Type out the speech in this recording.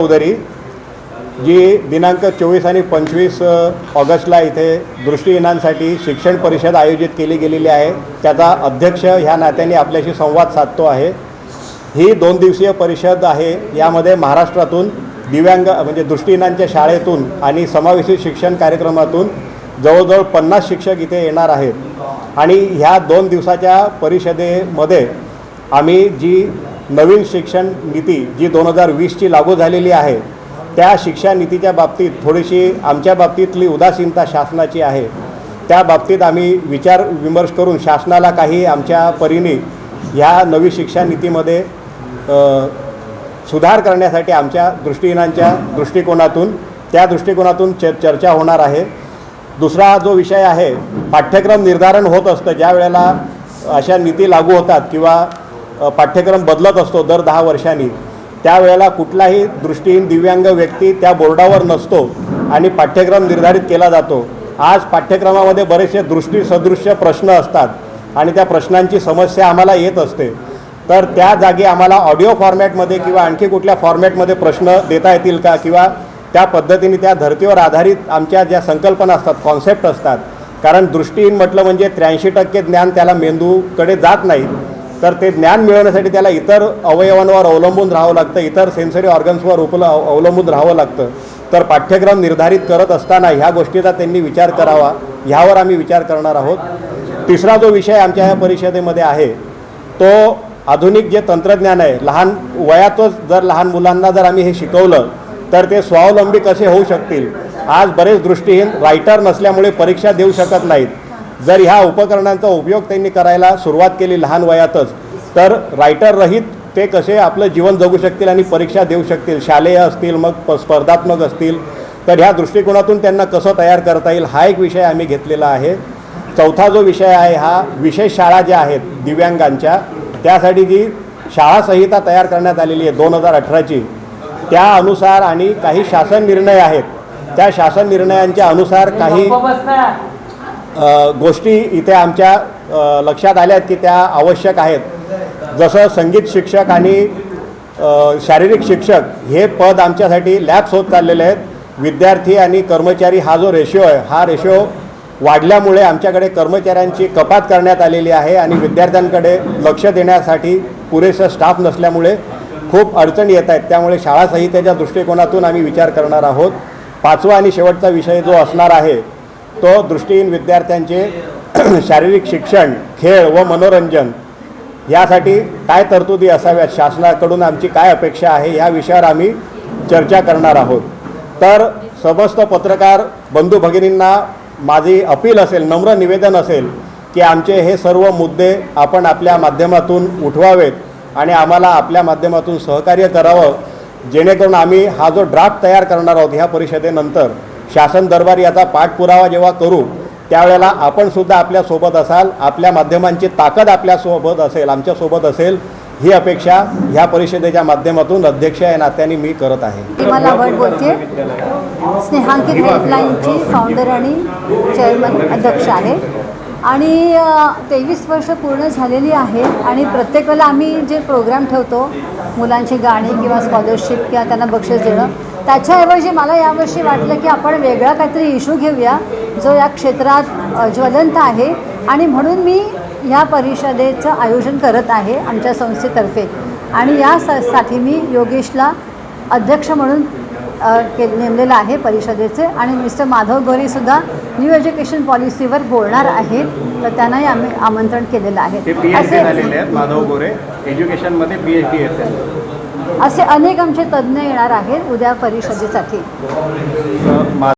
चौधरी जी दिनांक चोवीस आणि पंचवीस ऑगस्टला इथे दृष्टीहीनांसाठी शिक्षण परिषद आयोजित केली गेलेली आहे. त्याचा अध्यक्ष ह्या नात्याने आपल्याशी संवाद साधतो आहे. ही दोन दिवसीय परिषद आहे. यामध्ये महाराष्ट्रातून दिव्यांग म्हणजे दृष्टीहीनांच्या शाळेतून आणि समावेशी शिक्षण कार्यक्रमातून जवळजवळ पन्नास शिक्षक इथे येणार आहेत. आणि ह्या दोन दिवसाच्या परिषदेमध्ये आम्ही जी नवीन शिक्षण नीती जी दोन हजार वीसची लागू झालेली आहे त्या शिक्षा नीतीच्या बाबतीत थोडीशी आमच्या बाबतीतली उदासीनता शासनाची आहे. त्या बाबतीत आम्ही विचार विमर्श करून शासनाला काही आमच्या परीने ह्या नवी शिक्षा नीतीमध्ये सुधार करण्यासाठी आमच्या दृष्टीहीनांच्या दृष्टिकोनातून त्या दृष्टिकोनातून च चर्चा होणार आहे. दुसरा जो विषय आहे पाठ्यक्रम निर्धारण होत असतं ज्या वेळेला अशा नीती लागू होतात किंवा पाठ्यक्रम बदलत असतो दर दहा वर्षांनी. त्यावेळेला कुठलाही दृष्टीहीन दिव्यांग व्यक्ती त्या बोर्डावर नसतो आणि पाठ्यक्रम निर्धारित केला जातो. आज पाठ्यक्रमामध्ये बरेचसे दृष्टी सदृश्य प्रश्न असतात आणि त्या प्रश्नांची समस्या आम्हाला येत असते. तर त्या जागी आम्हाला ऑडिओ फॉर्मॅटमध्ये किंवा आणखी कुठल्या फॉर्मॅटमध्ये प्रश्न देता येतील का किंवा त्या पद्धतीने त्या धर्तीवर आधारित आमच्या ज्या संकल्पना असतात कॉन्सेप्ट असतात. कारण दृष्टीहीन म्हटलं म्हणजे त्र्याऐंशी टक्के ज्ञान त्याला मेंदूकडे जात नाही. तर ते ज्ञान मिळवण्यासाठी त्याला इतर अवयवांवर अवलंबून राहावं लागतं इतर सेन्सरी ऑर्गन्सवर उपल अवलंबून राहावं लागतं. तर पाठ्यक्रम निर्धारित करत असताना ह्या गोष्टीचा त्यांनी विचार करावा ह्यावर आम्ही विचार करणार आहोत. तिसरा जो विषय आमच्या ह्या परिषदेमध्ये आहे तो आधुनिक जे तंत्रज्ञान आहे लहान वयातच जर लहान मुलांना जर आम्ही हे शिकवलं तर ते स्वावलंबी कसे होऊ शकतील? आज बरेच दृष्टीहीन रायटर नसल्यामुळे परीक्षा देऊ शकत नाहीत. जर ह्या उपकरणांचा उपयोग त्यांनी करायला सुरुवात केली लहान वयातच तर रायटर रहित ते कसे आपलं जीवन जगू शकतील आणि परीक्षा देऊ शकतील? शालेय असतील मग प- स्पर्धात्मक असतील. तर ह्या दृष्टिकोनातून त्यांना कसं तयार करता येईल हा एक विषय आम्ही घेतलेला आहे. चौथा जो विषय आहे हा विशेष शाळा ज्या आहेत दिव्यांगांच्या त्यासाठी जी शाळा संहिता तयार करण्यात आलेली आहे दोन हजार अठराची त्या अनुसार आणि काही शासन निर्णय आहेत. त्या शासन निर्णयांच्या अनुसार काही गोष्टी इथे आमच्या लक्षात आल्या आहेत की त्या आवश्यक आहेत. जसं संगीत शिक्षक आणि शारीरिक शिक्षक हे पद आमच्यासाठी लॅप्स होत चाललेले आहेत. विद्यार्थी आणि कर्मचारी हा जो रेशिओ आहे हा रेशिओ वाढल्यामुळे आमच्याकडे कर्मचाऱ्यांची कपात करण्यात आलेली आहे आणि विद्यार्थ्यांकडे लक्ष देण्यासाठी पुरेसं स्टाफ नसल्यामुळे खूप अडचणी येत आहेत. त्यामुळे शाळा संहितेच्या दृष्टिकोनातून आम्ही विचार करणार आहोत. पाचवा आणि शेवटचा विषय जो असणार आहे तो दृष्टीहीन विद्यार्थ्यांचे शारीरिक शिक्षण खेळ व मनोरंजन यासाठी काय तरतुदी असाव्यात? शासनाकडून आमची काय अपेक्षा आहे या विषयावर आम्ही चर्चा करणार आहोत. तर समस्त पत्रकार बंधू भगिनींना माझी अपील असेल नम्र निवेदन असेल की आमचे हे सर्व मुद्दे आपण आपल्या माध्यमातून उठवावेत आणि आम्हाला आपल्या माध्यमातून सहकार्य करावं जेणेकरून आम्ही हा जो ड्राफ्ट तयार करणार आहोत ह्या परिषदेनंतर शासन दरबार याचा पाठपुरावा जेव्हा करू त्यावेळेला आपण सुद्धा आपल्यासोबत असाल आपल्या माध्यमांची ताकद आपल्यासोबत असेल आमच्यासोबत असेल ही अपेक्षा ह्या परिषदेच्या माध्यमातून अध्यक्ष या नात्याने मी करत आहे. मला बोलते स्नेहांकित हेल्पलाईनची फाउंडर आणि चेअरमन अध्यक्ष आहे. आणि तेवीस वर्ष पूर्ण झालेली आहे आणि प्रत्येक वेळेला आम्ही जे प्रोग्राम ठेवतो मुलांची गाणी किंवा स्कॉलरशिप किंवा त्यांना बक्षीस देणं त्याच्याऐवजी मला यावर्षी वाटलं की आपण वेगळा काहीतरी इशू घेऊया जो या क्षेत्रात ज्वलंत आहे आणि म्हणून मी ह्या परिषदेचं आयोजन करत आहे आमच्या संस्थेतर्फे. आणि या मी योगेशला अध्यक्ष म्हणून के नेमलेलं आहे परिषदेचे आणि मिस्टर माधव गोरेसुद्धा न्यू एज्युकेशन पॉलिसीवर बोलणार आहेत. तर त्यांनाही आम्ही आमंत्रण केलेलं आहे. असे माधव गोरे. एज्युकेशनमध्ये पी एच डी असेल असे अनेक आमचे तज्ज्ञ येणार आहेत उद्या परिषदेसाठी.